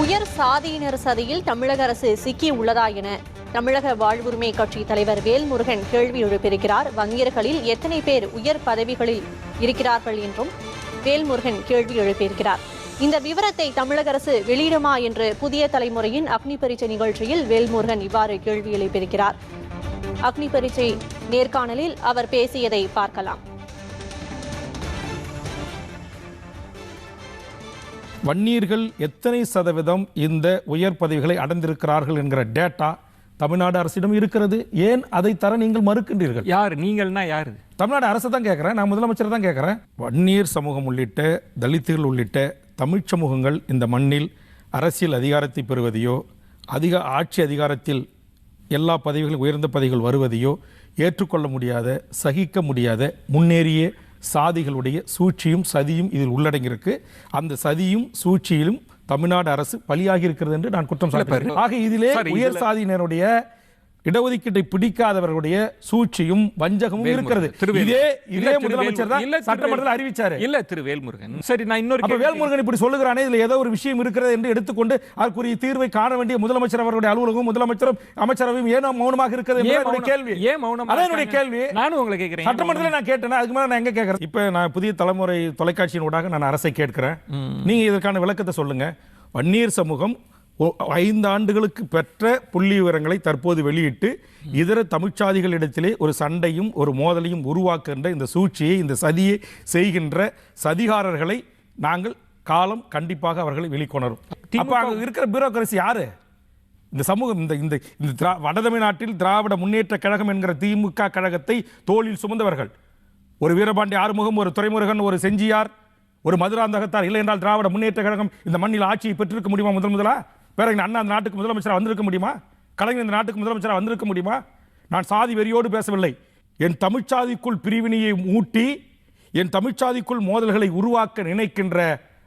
உயர் சாதியினர் சதியில் தமிழக அரசு சிக்கி உள்ளதா என தமிழக வாழ்வுரிமை கட்சி தலைவர் வேல்முருகன் கேள்வி எழுப்பியிருக்கிறார். வங்கியர்களில் எத்தனை பேர் உயர் பதவிகளில் இருக்கிறார்கள் என்றும் வேல்முருகன் கேள்வி எழுப்பியிருக்கிறார். இந்த விவரத்தை தமிழக அரசு வெளியிடுமா என்று புதிய தலைமுறையின் அக்னி பரீட்சை நிகழ்ச்சியில் வேல்முருகன் இவ்வாறு கேள்வி எழுப்பியிருக்கிறார். அக்னி பரீட்சை நேர்காணலில் அவர் பேசியதை பார்க்கலாம். வன்னியர்கள் எத்தனை சதவீதம் இந்த உயர் பதவிகளை அடைந்திருக்கிறார்கள் என்கிற டேட்டா தமிழ்நாடு அரசிடம் இருக்கிறது. ஏன் அதை தர நீங்கள் மறுக்கின்றீர்கள்? யார்? நீங்கள்னா யாரு தமிழ்நாடு அரசை தான் கேட்குறேன் நான் முதலமைச்சர் தான் கேட்குறேன். வன்னியர் சமூகம் உள்ளிட்ட தலித்துகள் உள்ளிட்ட தமிழ்ச் சமூகங்கள் இந்த மண்ணில் அரசியல் அதிகாரத்தை பெறுவதையோ அதிக ஆட்சி அதிகாரத்தில் எல்லா பதவிகளும் உயர்ந்த பதவிகள் வருவதையோ ஏற்றுக்கொள்ள முடியாத சகிக்க முடியாத முன்னேறிய சாதிகளுடைய சூழ்ச்சியும் சதியும் இதில் உள்ளடங்கியிருக்கு. அந்த சதியும் சூழ்ச்சியிலும் தமிழ்நாடு அரசு பலியாகி இருக்கிறது என்று நான் குற்றம் சாட்டுகிறேன். ஆக இதிலே உயர் சாதியினருடைய இடஒதுக்கீட்டை பிடிக்காதவர்களுடைய சூழ்ச்சியும் வஞ்சகமும் இருக்கிறது. இதே இதே முதலமைச்சர் தான் சட்டமன்றத்தில் அறிவிச்சாரு. இல்ல திரு வேல்முருகன். சரி நான் இன்னொரு வேல்முருகன் இப்படி சொல்லுகிறானே இதுல ஏதோ ஒரு விஷயம் இருக்கிறது என்று எடுத்துக்கொண்டு அதற்குரிய தீர்வை காண வேண்டிய முதலமைச்சர் அவருடைய அலுவலகம் முதலமைச்சரும் அமைச்சரவையும் ஏனோ மௌனமாக இருக்கிறது என்னுடைய? கேள்வி. ஏன் மௌனமா அதான் என்னுடைய? கேள்வி. நானும் உங்களை கேட்கிறேன். சட்டமன்றத்தில் நான் கேட்டேன்? அதுக்கு மேல நான் எங்க கேட்கறேன் இப்ப நான் புதிய தலைமுறை தொலைக்காட்சியின் ஊடாக நான் அரசை கேட்கிறேன். நீங்க இதற்கான விளக்கத்தை சொல்லுங்க. வன்னியர் சமூகம் ஐந்து ஆண்டுகளுக்கு பெற்ற புள்ளி விவரங்களை தற்போது வெளியிட்டு இதர தமிழ்ச்சாதிகளிடத்திலே ஒரு சண்டையும் ஒரு மோதலையும் உருவாக்குகின்ற இந்த சூழ்ச்சியை இந்த சதியை செய்கின்ற சதிகாரர்களை நாங்கள் காலம் கண்டிப்பாக அவர்களை வெளிக்கொணரும். அப்ப அங்க இருக்கிற பியூரோக்ரசி யாரு? இந்த சமூகம் இந்த இந்த இந்த திரா வடதமிழ்நாட்டில் திராவிட முன்னேற்ற கழகம் என்கிற திமுக கழகத்தை தோளில் சுமந்தவர்கள். ஒரு வீரபாண்டி ஆறுமுகம் ஒரு துறைமுருகன் ஒரு செஞ்சியார் ஒரு மதுராந்தகத்தார். இல்லை என்றால் திராவிட முன்னேற்ற கழகம் இந்த மண்ணில் ஆட்சியை பெற்றிருக்க முடியுமா முதல் முதலா? வேற அண்ணா அந்த நாட்டுக்கு முதலமைச்சராக வந்திருக்க முடியுமா? கலைஞர் இந்த நாட்டுக்கு முதலமைச்சராக வந்திருக்க முடியுமா? நான் சாதி வெறியோடு பேசவில்லை. என் தமிழ்ச்சாதிக்குள் பிரிவினையை மூட்டி என் தமிழ்ச்சாதிக்குள் மோதல்களை உருவாக்க நினைக்கின்ற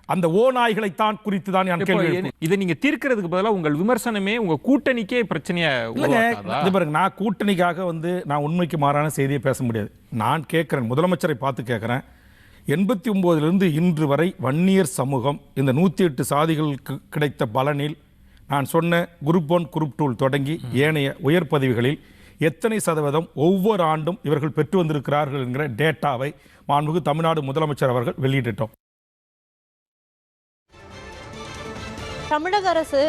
அந்த ஓநாய்களைத்தான் குறித்து தான் நான் கேள்வி என்ன- இதை நீங்க தீர்க்கிறதுக்கு பதிலா உங்கள் விமர்சனமே உங்க கூட்டணிக்கே பிரச்சனைய? இது பாருங்க நான் கூட்டணிக்காக வந்து நான் உண்மைக்கு மாறான செய்தியை பேச முடியாது. நான் கேட்குறேன் முதலமைச்சரை பார்த்து கேட்குறேன். எண்பத்தி ஒம்போதிலிருந்து இன்று வரை வன்னியர் சமூகம் இந்த நூற்றி எட்டு சாதிகளுக்கு கிடைத்த பலனில் நான் சொன்ன குரூப் ஒன் குரூப் டூல் தொடங்கி ஏனைய உயர் பதவிகளில் எத்தனை சதவீதம் ஒவ்வொரு ஆண்டும் இவர்கள் பெற்று வந்திருக்கிறார்கள் என்கிற டேட்டாவை மாண்புமிகு தமிழ்நாடு முதலமைச்சர் அவர்கள் வெளியிட்டோம் தமிழக அரசு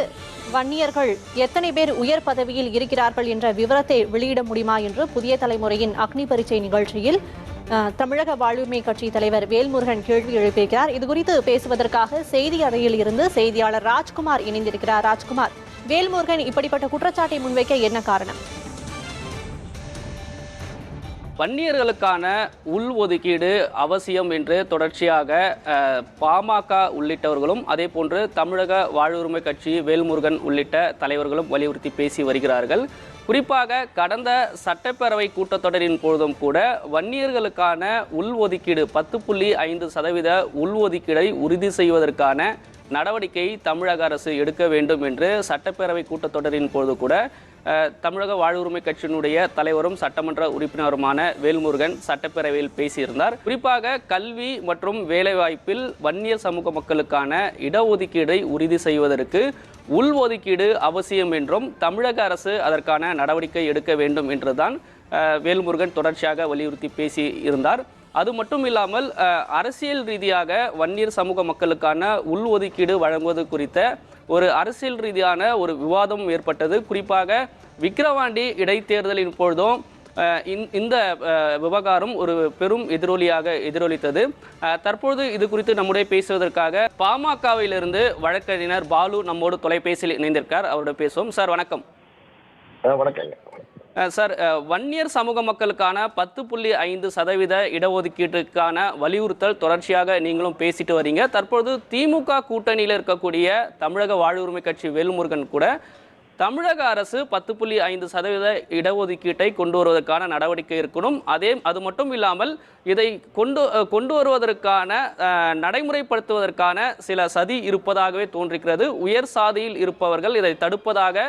வன்னியர்கள் எத்தனை பேர் உயர் பதவியில் இருக்கிறார்கள் என்ற விவரத்தை வெளியிட முடியுமா என்று புதிய தலைமுறையின் அக்னி பரீட்சை நிகழ்ச்சியில் தமிழக வாழ்வுமை கட்சி தலைவர் வேல்முருகன் கேள்வி எழுப்பியிருக்கிறார். இது குறித்து பேசுவதற்காக செய்தி அறையில் இருந்து செய்தியாளர் ராஜ்குமார் இணைந்திருக்கிறார். ராஜ்குமார் வேல்முருகன் இப்படிப்பட்ட குற்றச்சாட்டை முன்வைக்க என்ன காரணம்? வன்னியர்களுக்கான உள் ஒதுக்கீடு அவசியம் என்று தொடர்ச்சியாக பாமக உள்ளிட்டவர்களும் அதே போன்று தமிழக வாழ்வுரிமை கட்சி வேல்முருகன் உள்ளிட்ட தலைவர்களும் வலியுறுத்தி பேசி வருகிறார்கள். குறிப்பாக கடந்த சட்டப்பேரவை கூட்டத்தொடரின் பொழுதும் கூட வன்னியர்களுக்கான உள் ஒதுக்கீடு பத்து புள்ளி ஐந்து சதவீத உள் ஒதுக்கீடை உறுதி செய்வதற்கான நடவடிக்கை தமிழக அரசு எடுக்க வேண்டும் என்று சட்டப்பேரவை கூட்டத்தொடரின் பொழுது கூட தமிழக வாழ்வுரிமை கட்சியினுடைய தலைவரும் சட்டமன்ற உறுப்பினருமான வேல்முருகன் சட்டப்பேரவையில் பேசியிருந்தார். குறிப்பாக கல்வி மற்றும் வேலைவாய்ப்பில் வன்னியர் சமூக மக்களுக்கான இடஒதுக்கீடை உறுதி செய்வதற்கு உள்ஒதுக்கீடு அவசியம் என்றும் தமிழக அரசு அதற்கான நடவடிக்கை எடுக்க வேண்டும் என்றுதான் வேல்முருகன் தொடர்ச்சியாக வலியுறுத்தி பேசி இருந்தார் அது மட்டும் இல்லாமல் அரசியல் ரீதியாக வன்னியர் சமூக மக்களுக்கான உள்ஒதுக்கீடு வழங்குவது குறித்த ஒரு அரசியல் ரீதியான ஒரு விவாதம் ஏற்பட்டது. குறிப்பாக விக்கிரவாண்டி இடைத்தேர்தலின் பொழுதும் இந்த- விவகாரம் ஒரு பெரும் எதிரொலியாக எதிரொலித்தது. தற்பொழுது இது குறித்து நம்முடைய பேசுவதற்காக பாமகவிலிருந்து வழக்கறிஞர் பாலு நம்மோடு தொலைபேசியில் இணைந்திருக்கார். அவரோட பேசுவோம். சார் வணக்கம். வணக்கம் வணக்கங்க. சார் வன்னியர் சமூக மக்களுக்கான பத்து புள்ளி ஐந்து சதவீத இடஒதுக்கீட்டுக்கான வலியுறுத்தல் தொடர்ச்சியாக நீங்களும் பேசிட்டு வரீங்க. தற்பொழுது திமுக கூட்டணியில் இருக்கக்கூடிய தமிழக வாழ்வுரிமை கட்சி வேல்முருகன் கூட தமிழக அரசு பத்து புள்ளி ஐந்து சதவீத இடஒதுக்கீட்டை கொண்டு வருவதற்கான நடவடிக்கை இருக்கணும். அதே அது மட்டும் இல்லாமல் இதை கொண்டு கொண்டு வருவதற்கான நடைமுறைப்படுத்துவதற்கான சில சதி இருப்பதாகவே தோன்றுகிறது உயர் சாதியில் இருப்பவர்கள் இதை தடுப்பதாக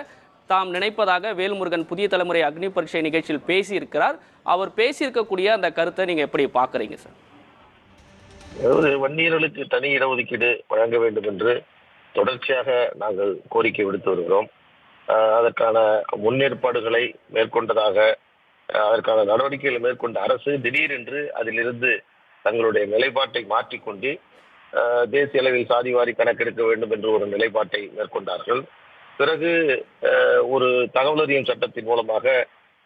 தாம் நினைப்பதாக வேல்முருகன் புதிய தலைமுறை அக்னி பரீட்சை நிகழ்ச்சியில் பேசியிருக்கிறார். அவர் பேசியிருக்கக்கூடிய அந்த கருத்தை நீங்க எப்படி பார்க்குறீங்க சார்? அதாவது வன்னியர்களுக்கு தனி இடஒதுக்கீடு வழங்க வேண்டும் என்று தொடர்ச்சியாக நாங்கள் கோரிக்கை விடுத்து வருகிறோம். அதற்கான முன்னேற்பாடுகளை மேற்கொண்டதாக அதற்கான நடவடிக்கைகளை மேற்கொண்ட அரசு திடீரென்று அதிலிருந்து தங்களுடைய நிலைப்பாட்டை மாற்றிக்கொண்டு தேசிய அளவில் சாதிவாரி கணக்கெடுக்க வேண்டும் என்று ஒரு நிலைப்பாட்டை மேற்கொண்டார்கள். பிறகு ஒரு தகவல் அறியும் சட்டத்தின் மூலமாக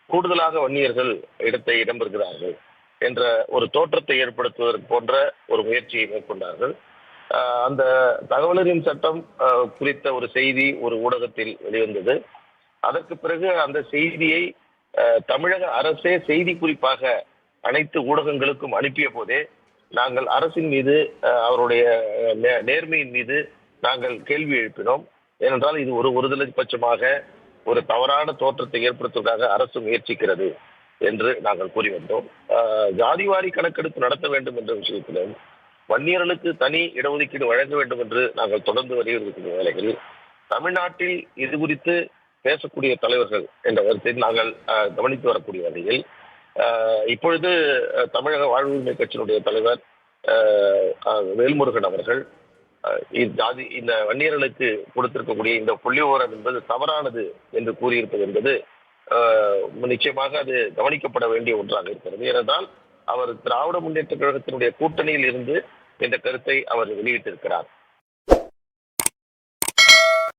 கூடுதலாக வன்னியர்கள் இடத்தை இடம்பெறுகிறார்கள் என்ற ஒரு தோற்றத்தை ஏற்படுத்துவதற்கு போன்ற ஒரு முயற்சியை மேற்கொண்டார்கள். அந்த தகவல் அறியும் சட்டம் குறித்த ஒரு செய்தி ஒரு ஊடகத்தில் வெளிவந்தது. அதற்கு பிறகு அந்த செய்தியை தமிழக அரசே செய்தி குறிப்பாக அனைத்து ஊடகங்களுக்கும் அனுப்பிய போதே நாங்கள் அரசின் மீது அஹ், அவருடைய நே- நேர்மையின் மீது நாங்கள் கேள்வி எழுப்பினோம். ஏனென்றால் இது ஒரு ஒருதலை பட்சமாக ஒரு தவறான தோற்றத்தை ஏற்படுத்துவதற்காக அரசு முயற்சிக்கிறது என்று நாங்கள் கூறி வந்தோம். ஜாதிவாரி கணக்கெடுப்பு நடத்த வேண்டும் என்ற விஷயத்திலும் வன்னியர்களுக்கு தனி இடஒதுக்கீடு வழங்க வேண்டும் என்று நாங்கள் தொடர்ந்து வலியுறுத்துகிற வேலைகள் தமிழ்நாட்டில் இது குறித்து பேசக்கூடிய தலைவர்கள் என்ற கருத்தில் நாங்கள் அஹ், கவனித்து வரக்கூடிய வகையில் இப்பொழுது தமிழக வாழ்வுரிமை கட்சியினுடைய தலைவர் வேல்முருகன் அவர்கள் ஜாதி இந்த வன்னியர்களுக்கு கொடுத்திருக்கக்கூடிய இந்த புள்ளிவோரம் என்பது தவறானது என்று கூறியிருப்பது என்பது நிச்சயமாக அது கவனிக்கப்பட வேண்டிய ஒன்றாக இருக்கிறது. ஏனென்றால் அவர் திராவிட முன்னேற்ற கழகத்தினுடைய கூட்டணியில் இருந்து இந்த கருத்தை அவர் வெளியிட்டிருக்கிறார்.